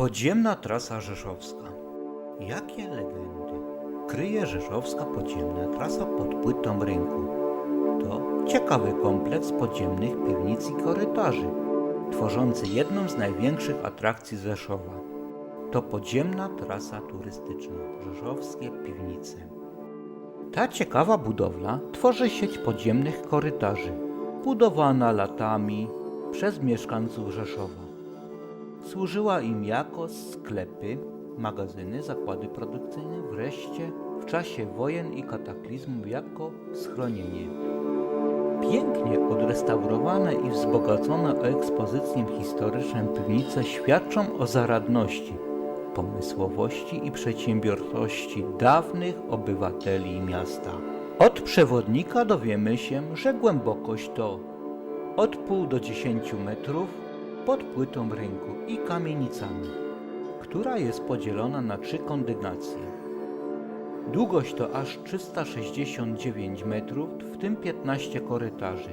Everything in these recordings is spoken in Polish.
Podziemna trasa rzeszowska. Jakie legendy kryje rzeszowska podziemna trasa pod płytą rynku? To ciekawy kompleks podziemnych piwnic i korytarzy, tworzący jedną z największych atrakcji Rzeszowa. To podziemna trasa turystyczna Rzeszowskie Piwnice. Ta ciekawa budowla tworzy sieć podziemnych korytarzy, budowana latami przez mieszkańców Rzeszowa. Służyła im jako sklepy, magazyny, zakłady produkcyjne, wreszcie w czasie wojen i kataklizmów jako schronienie. Pięknie odrestaurowane i wzbogacone o ekspozycję historyczną piwnice świadczą o zaradności, pomysłowości i przedsiębiorczości dawnych obywateli miasta. Od przewodnika dowiemy się, że głębokość to od pół do 10 metrów pod płytą rynku i kamienicami, która jest podzielona na trzy kondygacje. Długość to aż 369 metrów, w tym 15 korytarzy,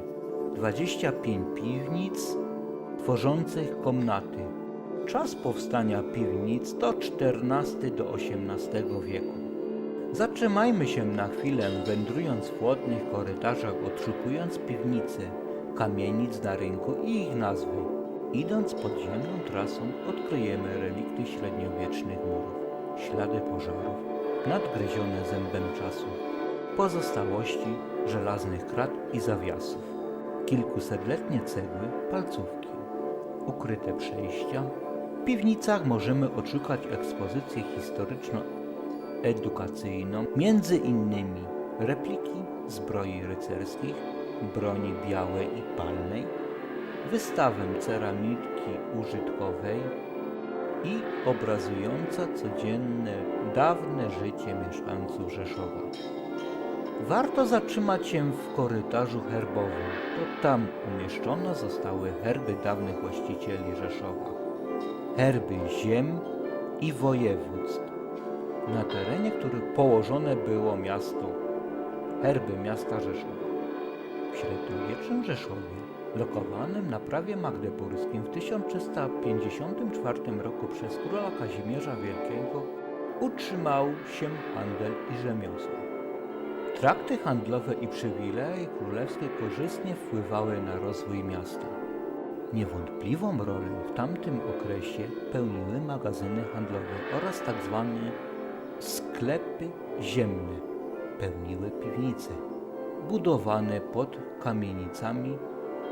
25 piwnic tworzących komnaty. Czas powstania piwnic to XIV do XVIII wieku. Zatrzymajmy się na chwilę, wędrując w chłodnych korytarzach, odszukując piwnice, kamienic na rynku i ich nazwy. Idąc podziemną trasą, odkryjemy relikty średniowiecznych murów, ślady pożarów, nadgryzione zębem czasu, pozostałości żelaznych krat i zawiasów, kilkusetletnie cegły, palcówki, ukryte przejścia. W piwnicach możemy odszukać ekspozycję historyczno-edukacyjną, między innymi repliki zbroi rycerskich, broni białej i palnej, wystawę ceramiki użytkowej i obrazująca codzienne, dawne życie mieszkańców Rzeszowa. Warto zatrzymać się w korytarzu herbowym. To tam umieszczone zostały herby dawnych właścicieli Rzeszowa. Herby ziem i województw, na terenie których położone było miasto. Herby miasta Rzeszowa. W średniowiecznym Rzeszowie, lokowanym na prawie magdeburskim w 1354 roku przez króla Kazimierza Wielkiego, utrzymał się handel i rzemiosło. Trakty handlowe i przywileje królewskie korzystnie wpływały na rozwój miasta. Niewątpliwą rolę w tamtym okresie pełniły magazyny handlowe oraz tzw. sklepy ziemne. Pełniły piwnice budowane pod kamienicami,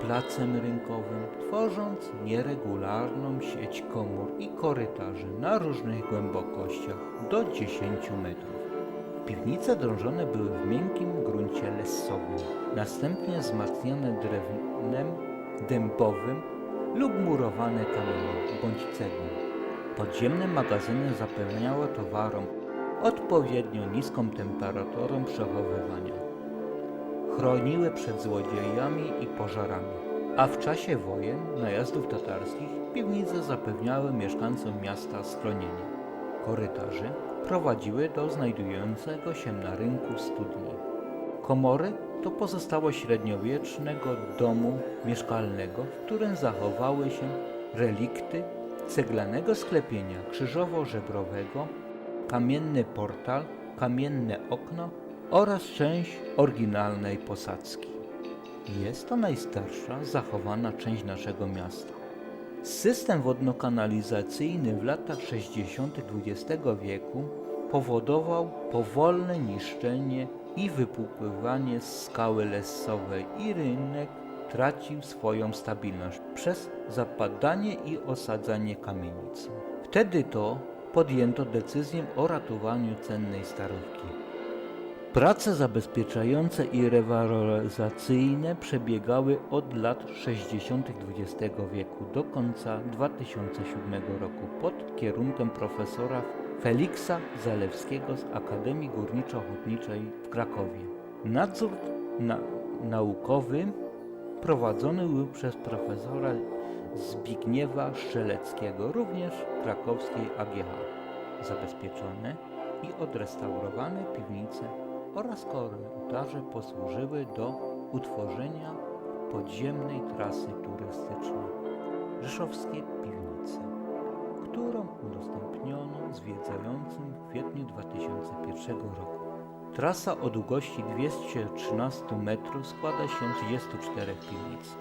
placem rynkowym, tworząc nieregularną sieć komór i korytarzy na różnych głębokościach do 10 metrów. Piwnice drążone były w miękkim gruncie lessowym, następnie wzmacniane drewnem dębowym lub murowane kamieniem bądź cegłą. Podziemne magazyny zapewniały towarom odpowiednio niską temperaturę przechowywania chroniły przed złodziejami i pożarami, a w czasie wojen, najazdów tatarskich, piwnice zapewniały mieszkańcom miasta schronienie. Korytarze prowadziły do znajdującego się na rynku studni. Komory to pozostałość średniowiecznego domu mieszkalnego, w którym zachowały się relikty ceglanego sklepienia krzyżowo-żebrowego, kamienny portal, kamienne okno oraz część oryginalnej posadzki. Jest to najstarsza zachowana część naszego miasta. System wodno-kanalizacyjny w latach 60. XX wieku powodował powolne niszczenie i wypływanie z skały lesowej i rynek tracił swoją stabilność przez zapadanie i osadzanie kamienic. Wtedy to podjęto decyzję o ratowaniu cennej starówki. Prace zabezpieczające i rewaloryzacyjne przebiegały od lat 60. XX wieku do końca 2007 roku pod kierunkiem profesora Feliksa Zalewskiego z Akademii Górniczo-Hutniczej w Krakowie. Nadzór na naukowy prowadzony był przez profesora Zbigniewa Strzeleckiego, również krakowskiej AGH. Zabezpieczone i odrestaurowane piwnice oraz korytarze posłużyły do utworzenia podziemnej trasy turystycznej Rzeszowskie Piwnice, którą udostępniono zwiedzającym w kwietniu 2001 roku. Trasa o długości 213 metrów składa się z 34 piwnic.